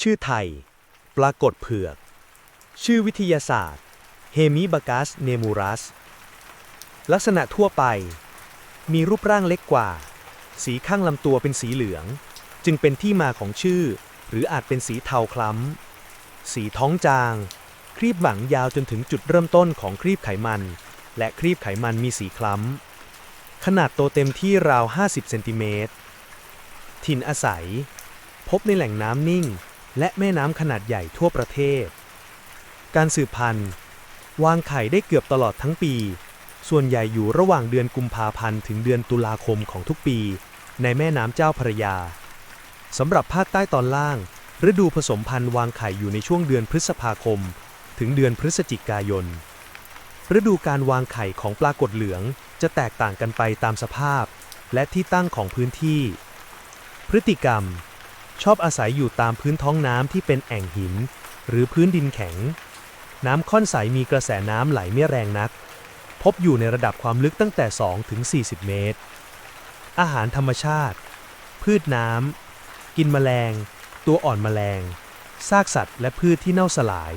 ชื่อไทย ปรากฏเผือก ชื่อวิทยาศาสตร์เฮมิบากัสเนมูรัส ลักษณะทั่วไป มีรูปร่างเล็กกว่า สีข้างลำตัวเป็นสีเหลือง จึงเป็นที่มาของชื่อ หรืออาจเป็นสีเทาคล้ำ สีท้องจาง ครีบหลังยาวจนถึงจุดเริ่มต้นของครีบไขมัน และครีบไขมันมีสีคล้ำ ขนาดโตเต็มที่ราว 50 เซนติเมตร ถิ่นอาศัย พบในแหล่งน้ำนิ่ง และแม่น้ำขนาดใหญ่ทั่วประเทศ การสืบพันธุ์ วางไข่ได้เกือบตลอดทั้งปี ส่วนใหญ่อยู่ระหว่างเดือนกุมภาพันธ์ถึงเดือนตุลาคมของทุกปี ในแม่น้ำเจ้าพระยาสำหรับภาคใต้ตอนล่าง ฤดูผสมพันธุ์วางไข่อยู่ในช่วงเดือนพฤษภาคม ถึงเดือนพฤศจิกายน ฤดูการวางไข่ของปลากดเหลืองจะแตกต่างกันไปตามสภาพ และที่ตั้งของพื้นที่ พฤติกรรม ชอบอาศัยอยู่ตามพื้นท้องน้ำที่เป็นแอ่งหิน หรือพื้นดินแข็ง น้ำค่อนใสมีกระแสน้ำไหลไม่แรงนัก พบอยู่ในระดับความลึกตั้งแต่ 2 ถึง 40 เมตร อาหารธรรมชาติ พืชน้ำ กินแมลง ตัวอ่อนแมลง ซากสัตว์และพืชที่เน่าสลาย